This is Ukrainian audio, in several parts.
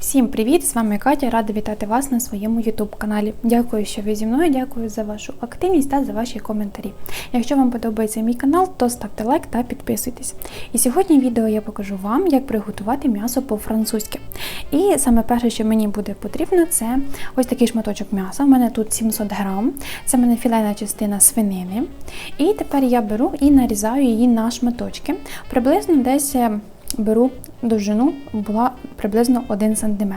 Всім привіт! З вами Катя. Рада вітати вас на своєму YouTube каналі. Дякую, що ви зі мною. Дякую за вашу активність та за ваші коментарі. Якщо вам подобається мій канал, то ставте лайк та підписуйтесь. І сьогодні в відео я покажу вам, як приготувати м'ясо по-французьки. І саме перше, що мені буде потрібно, це ось такий шматочок м'яса. У мене тут 700 грам. Це в мене філейна частина свинини. І тепер я беру і нарізаю її на шматочки. Приблизно десь е, беру довжину була приблизно 1 см.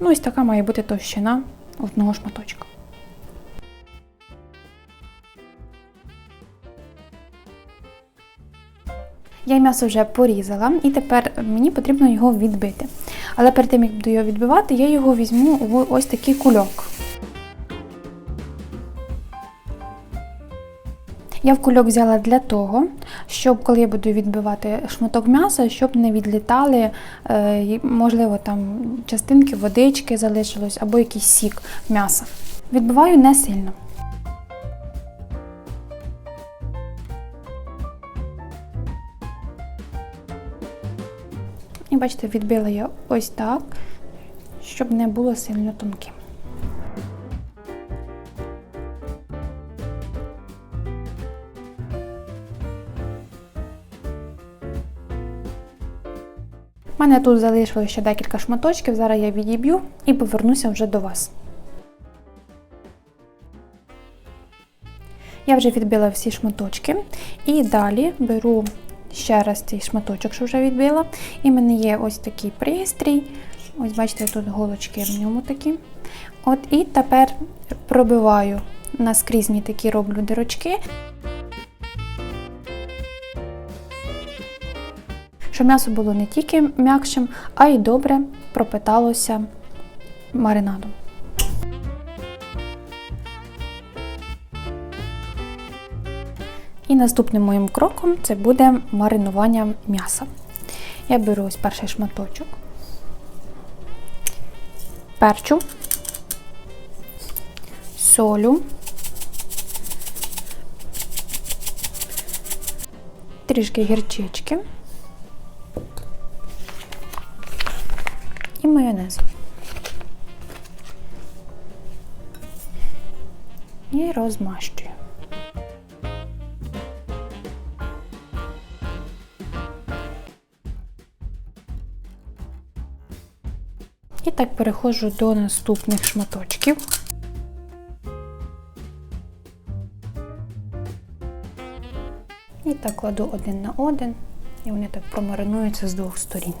Ну, ось така має бути товщина одного шматочка. Я м'ясо вже порізала, і тепер мені потрібно його відбити. Але перед тим, як буду його відбивати, я його візьму в ось такий кульок. Я в кульок взяла для того, щоб коли я буду відбивати шматок м'яса, щоб не відлітали, е, можливо, там частинки водички залишилось або якийсь сік м'яса. Відбиваю не сильно. І бачите, відбила я ось так, щоб не було сильно тонким. Мене тут залишилося ще декілька шматочків, зараз я відіб'ю і повернуся вже до вас. Я вже відбила всі шматочки. І далі беру ще раз цей шматочок, що вже відбила. І в мене є ось такий пристрій. Ось, бачите, тут голочки в ньому такі. От І тепер пробиваю наскрізні такі роблю дирочки. Щоб м'ясо було не тільки м'якшим, а й добре пропиталося маринадом. І наступним моїм кроком це буде маринування м'яса. Я беру ось перший шматочок, перчу, солю, трішки гірчички. І майонез. І розмащую. І так переходжу до наступних шматочків. І так кладу один на один, і вони так промаринуються з двох сторін.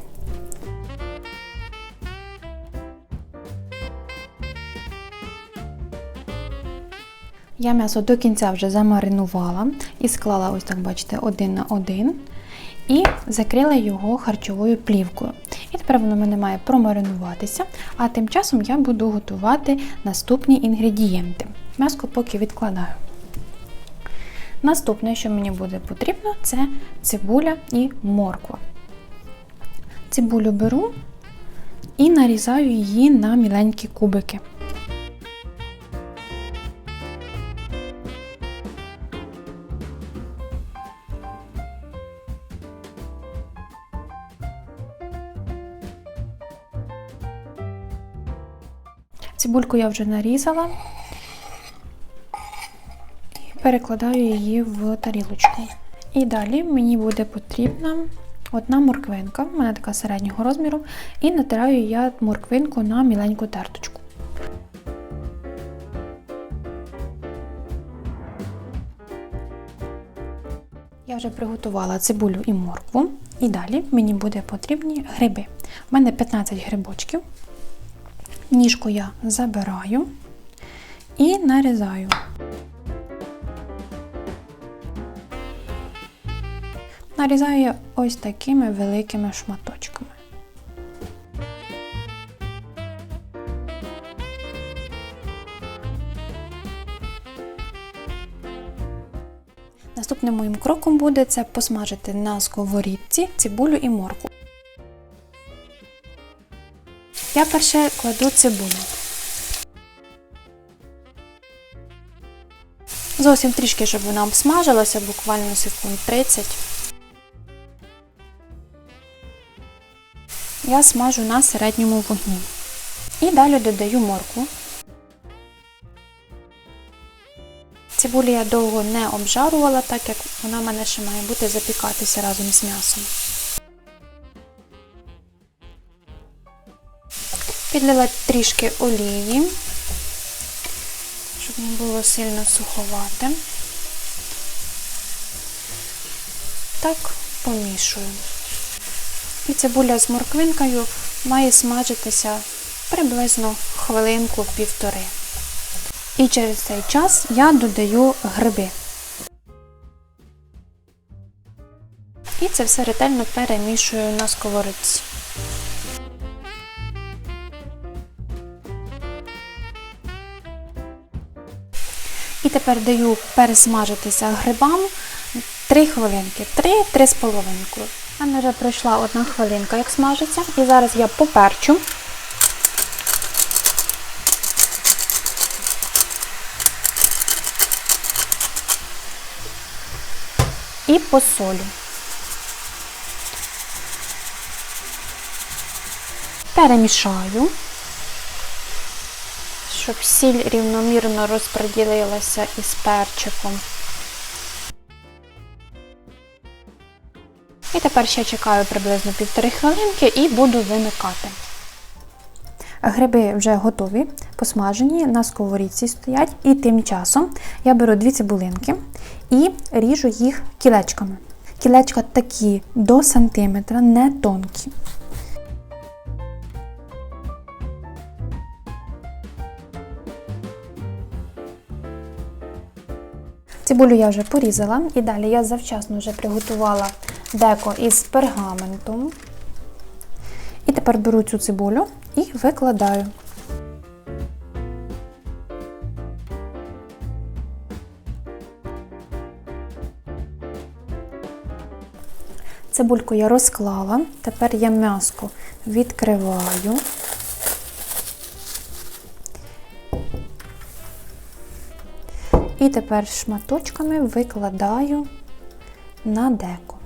Я м'ясо до кінця вже замаринувала і склала, ось так, бачите, один на один. І закрила його харчовою плівкою. І тепер воно в мене має промаринуватися, а тим часом я буду готувати наступні інгредієнти. М'яско поки відкладаю. Наступне, що мені буде потрібно, це цибуля і морква. Цибулю беру і нарізаю її на міленькі кубики. Цибульку я вже нарізала і перекладаю її в тарілочку. І далі мені буде потрібна одна морквинка, у мене така середнього розміру, і натираю я морквинку на міленьку терточку. Я вже приготувала цибулю і моркву, і далі мені буде потрібні гриби. У мене 15 грибочків. Ніжку я забираю і нарізаю. Нарізаю ось такими великими шматочками. Наступним моїм кроком буде це посмажити на сковорідці цибулю і морку. Я перше кладу цибулю. Зовсім трішки, щоб вона обсмажилася, буквально секунд 30. Я смажу на середньому вогні. І далі додаю моркву. Цибулю я довго не обжарувала, так як вона в мене ще має бути запікатися разом з м'ясом. Підлила трішки олії, щоб не було сильно суховате. Так, помішую. І цибуля з морквинкою має смажитися приблизно хвилинку-півтори. І через цей час я додаю гриби. І це все ретельно перемішую на сковородці. І тепер даю пересмажитися грибам 3 хвилинки, 3-3 з половинкою. У мене вже пройшла одна хвилинка, як смажиться. І зараз я поперчу. І посолю. Перемішаю, щоб сіль рівномірно розподілилася із перчиком. І тепер ще чекаю приблизно півтори хвилинки і буду вимикати. Гриби вже готові, посмажені, на сковорідці стоять, і тим часом я беру дві цибулинки і ріжу їх кілечками. Кілечка такі до сантиметра, не тонкі. Цибулю я вже порізала і далі я завчасно вже приготувала деко із пергаментом. І тепер беру цю цибулю і викладаю. Цибульку я розклала, тепер я м'яско відкриваю. І тепер шматочками викладаю на деко.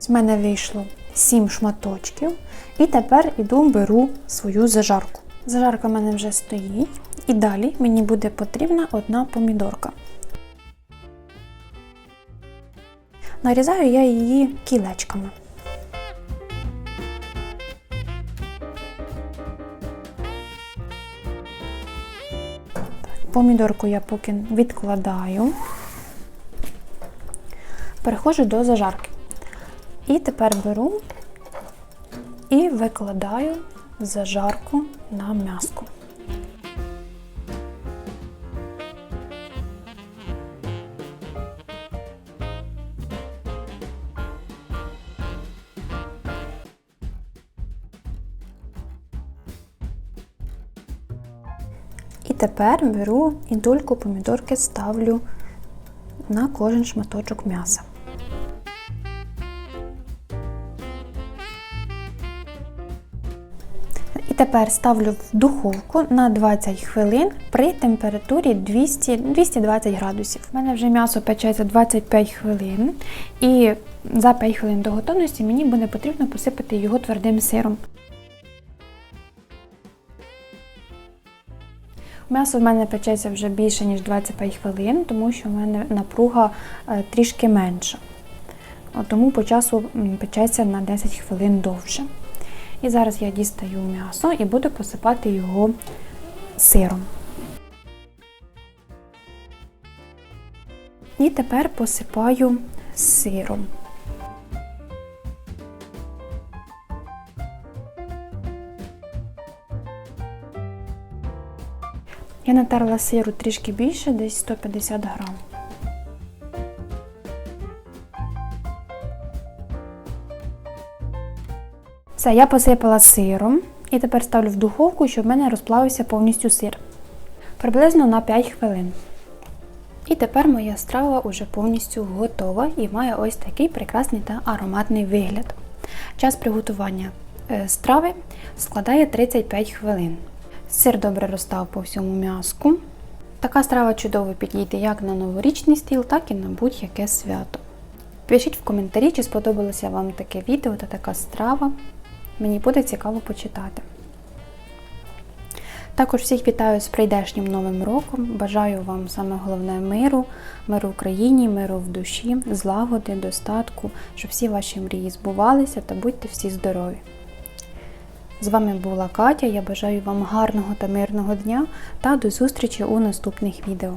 З мене вийшло 7 шматочків. І тепер іду беру свою зажарку. Зажарка в мене вже стоїть. І далі мені буде потрібна одна помідорка. Нарізаю я її кілечками. Помідорку я поки відкладаю. Переходжу до зажарки. І тепер беру і викладаю зажарку на м'яско. І тепер беру і дольку помідорки ставлю на кожен шматочок м'яса. І тепер ставлю в духовку на 20 хвилин при температурі 200, 220 градусів. У мене вже м'ясо печеться 25 хвилин, і за 5 хвилин до готовності мені буде потрібно посипати його твердим сиром. М'ясо в мене печеться вже більше, ніж 25 хвилин, тому що в мене напруга е, трішки менша. Тому по часу печеться на 10 хвилин довше. І зараз я дістаю м'ясо і буду посипати його сиром. І тепер посипаю сиром. Я натерла сиру трішки більше, десь 150 грам. Все, я посипала сиром і тепер ставлю в духовку, щоб в мене розплавився повністю сир. Приблизно на 5 хвилин. І тепер моя страва вже повністю готова і має ось такий прекрасний та ароматний вигляд. Час приготування е, страви складає 35 хвилин. Сир добре розстав по всьому м'язку. Така страва чудово підійде як на новорічний стіл, так і на будь-яке свято. Пишіть в коментарі, чи сподобалося вам таке відео та така страва. Мені буде цікаво почитати. Також всіх вітаю з прийдешнім новим роком. Бажаю вам саме головне миру, миру в Україні, миру в душі, злагоди, достатку, щоб всі ваші мрії збувалися та будьте всі здорові. З вами була Катя. Я бажаю вам гарного та мирного дня та до зустрічі у наступних відео.